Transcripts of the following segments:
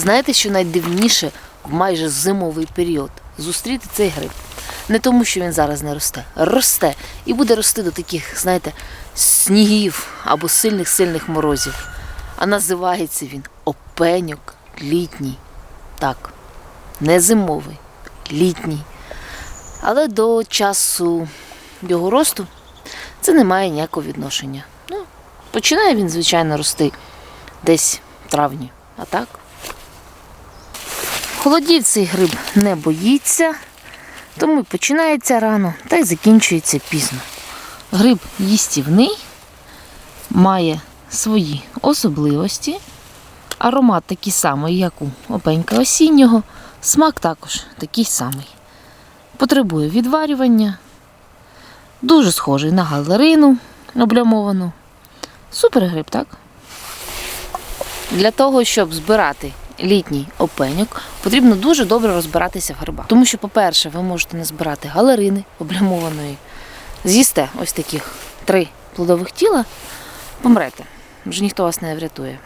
Знаєте, що найдивніше в майже зимовий період зустріти цей гриб? Не тому, що він зараз не росте, росте і буде рости до таких, знаєте, снігів або сильних-сильних морозів. А називається він опеньок літній. Так, не зимовий, літній. Але до часу його росту це не має ніякого відношення. Ну, починає він, звичайно, рости десь в травні. А так? Холодів цей гриб не боїться, тому починається рано та й закінчується пізно. Гриб їстівний, має свої особливості, аромат такий самий, як у опенька осіннього, смак також такий самий. Потребує відварювання, дуже схожий на галерину облямовану. Супер гриб, так? Для того, щоб збирати літній опеньок, потрібно дуже добре розбиратися в грибах. Тому що, по-перше, ви можете назбирати галерини облямованої, з'їсте ось таких три плодових тіла, помрете. Вже ніхто вас не врятує.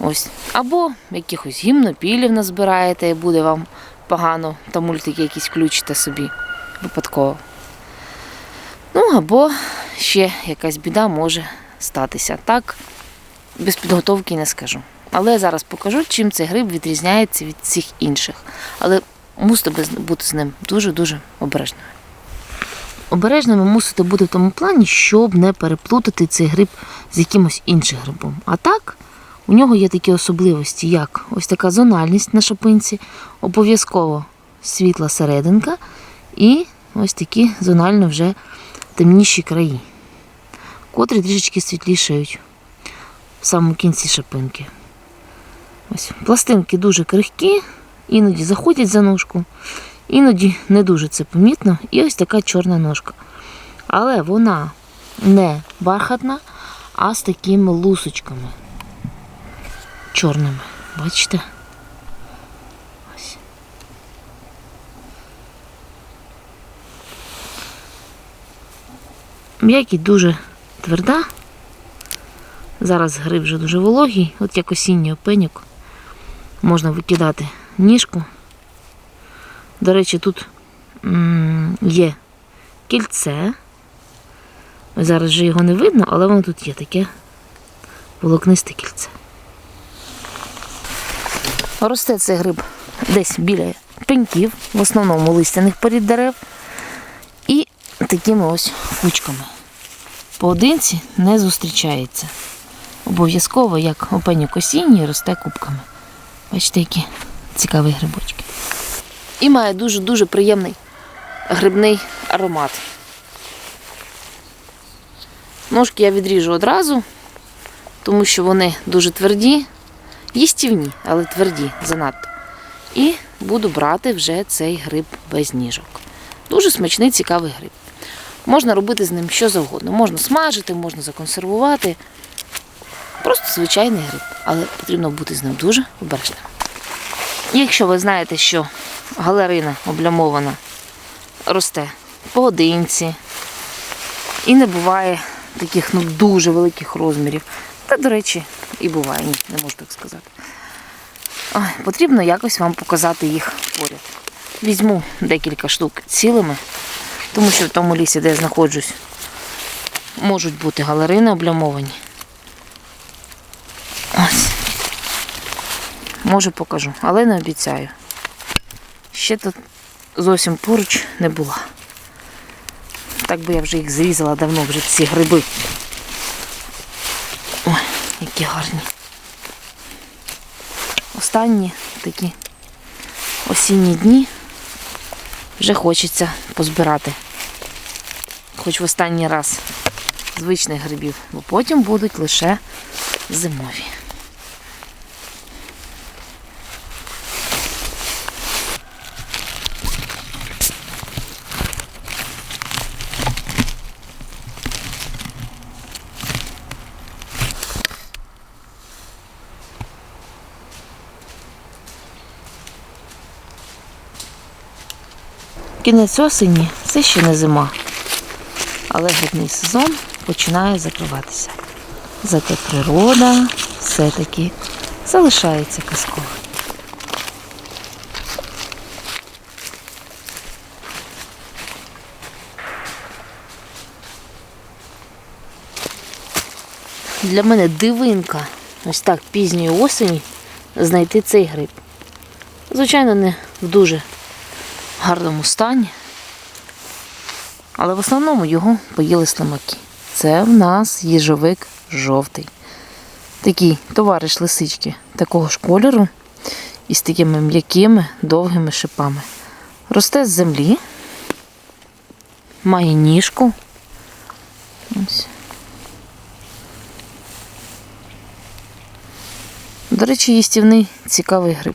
Ось. Або якихось гімнопілів назбираєте, і буде вам погано, та мультики якісь включите собі випадково. Ну, або ще якась біда може статися. Так, без підготовки не скажу. Але зараз покажу, чим цей гриб відрізняється від всіх інших. Але мусите бути з ним дуже-дуже обережними. Обережними мусите бути в тому плані, щоб не переплутати цей гриб з якимось іншим грибом. А так, у нього є такі особливості, як ось така зональність на шапинці, обов'язково світла серединка і ось такі зонально вже темніші краї, котрі трішечки світлішають в самому кінці шапинки. Ось пластинки дуже крихкі, іноді заходять за ножку, іноді не дуже це помітно. І ось така чорна ножка. Але вона не бархатна, а з такими лусочками чорними. Бачите? Ось. М'якість дуже тверда. Зараз гриб вже дуже вологий, от як осінній опеньок. Можна викидати ніжку. До речі, тут є кільце. Зараз вже його не видно, але воно тут є таке волокнисте кільце. Росте цей гриб десь біля пеньків, в основному листяних порід дерев. І такими ось кучками. Поодинці не зустрічається. Обов'язково, як опеньок осінній, росте кубками. Бачите, які цікаві грибочки. І має дуже-дуже приємний грибний аромат. Ножки я відріжу одразу, тому що вони дуже тверді, їстівні, але тверді занадто. І буду брати вже цей гриб без ніжок. Дуже смачний, цікавий гриб. Можна робити з ним що завгодно. Можна смажити, можна законсервувати. Просто звичайний гриб, але потрібно бути з ним дуже обережним. Якщо ви знаєте, що галерина облямована росте поодинці і не буває таких ну, дуже великих розмірів. Та, до речі, і буває, ні, не можу так сказати. Ой, потрібно якось вам показати їх поряд. Візьму декілька штук цілими, тому що в тому лісі, де я знаходжусь, можуть бути галерини облямовані. Може покажу, але не обіцяю. Ще тут зовсім поруч не була. Так би я вже їх зрізала давно, вже ці гриби. Ой, які гарні. Останні такі осінні дні вже хочеться позбирати. Хоч в останній раз звичних грибів, бо потім будуть лише зимові. Кінець осені це ще не зима, але грибний сезон починає закриватися. Зате природа все-таки залишається казковою. Для мене дивинка ось так пізньої осені знайти цей гриб. Звичайно, не в дуже гарному стані. Але в основному його поїли слимаки. Це в нас їжовик жовтий. Такий товариш лисички такого ж кольору і з такими м'якими довгими шипами. Росте з землі, має ніжку. Ось. До речі, їстівний цікавий гриб.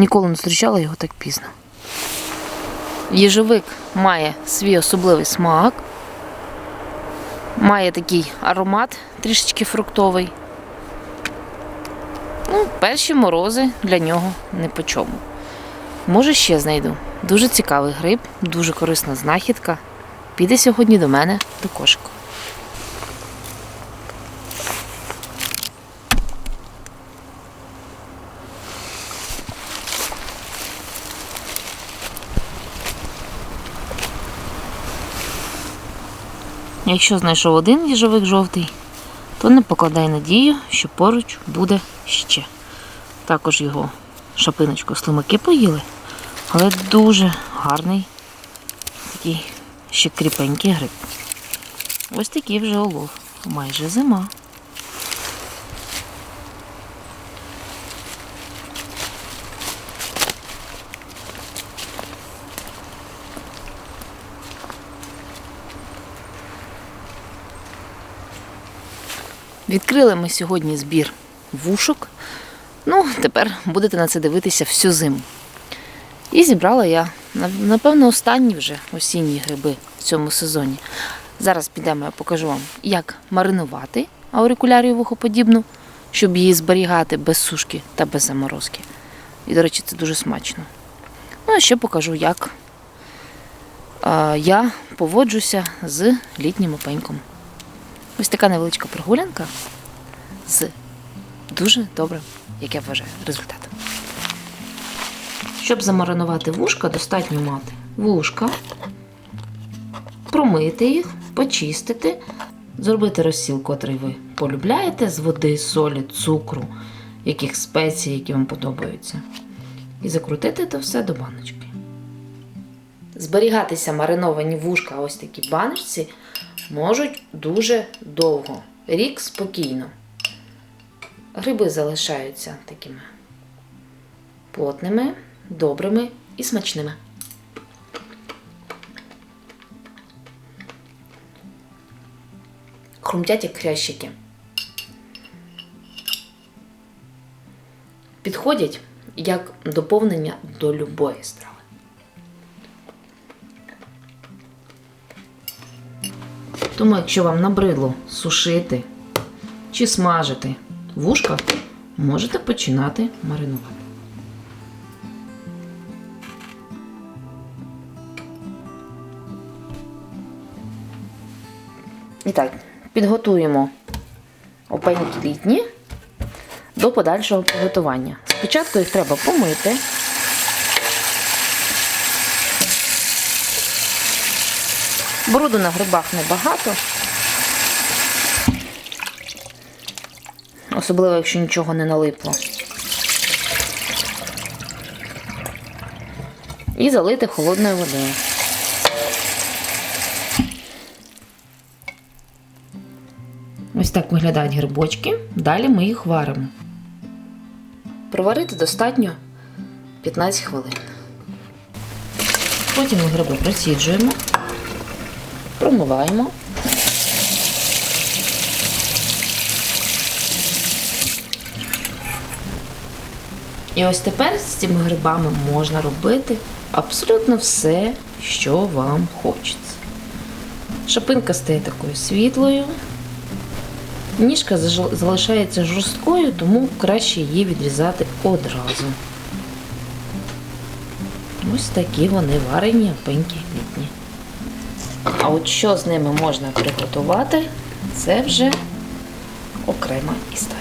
Ніколи не зустрічала його так пізно. Їжовик має свій особливий смак, має такий аромат трішечки фруктовий. Ну, перші морози для нього не по чому. Може, ще знайду. Дуже цікавий гриб, дуже корисна знахідка. Піде сьогодні до мене до кошику. Якщо знайшов один їжовик жовтий, то не покладай надію, що поруч буде ще. Також його шапиночку слимаки поїли, але дуже гарний такий ще кріпенький гриб. Ось такий вже улов. Майже зима. Відкрили ми сьогодні збір вушок. Ну, тепер будете на це дивитися всю зиму. І зібрала я, напевно, останні вже осінні гриби в цьому сезоні. Зараз підемо, я покажу вам, як маринувати аурикулярію вухоподібну, щоб її зберігати без сушки та без заморозки. І, до речі, це дуже смачно. Ну, а ще покажу, як я поводжуся з літнім опеньком. Ось така невеличка прогулянка з дуже добрим, як я вважаю, результатом. Щоб замаринувати вушка, достатньо мати вушка, промити їх, почистити, зробити розсіл, котрий ви полюбляєте, з води, солі, цукру, яких спецій, які вам подобаються. І закрутити це все до баночки. Зберігатися мариновані вушка, ось такі баночці, можуть дуже довго. Рік спокійно. Гриби залишаються такими плотними, добрими і смачними. Хрумтять як хрящики. Підходять як доповнення до любої страви. Тому, якщо вам набридло сушити чи смажити вушка, можете починати маринувати. І так, підготуємо опеньки літні до подальшого приготування. Спочатку їх треба помити. Бруду на грибах небагато. Особливо, якщо нічого не налипло. І залити холодною водою. Ось так виглядають грибочки. Далі ми їх варимо. Проварити достатньо 15 хвилин. Потім ми гриби просіджуємо, промиваємо. І ось тепер з цими грибами можна робити абсолютно все, що вам хочеться. Шапинка стає такою світлою. Ніжка залишається жорсткою, тому краще її відрізати одразу. Ось такі вони варені опеньки літні. А от що з ними можна приготувати, це вже окрема історія.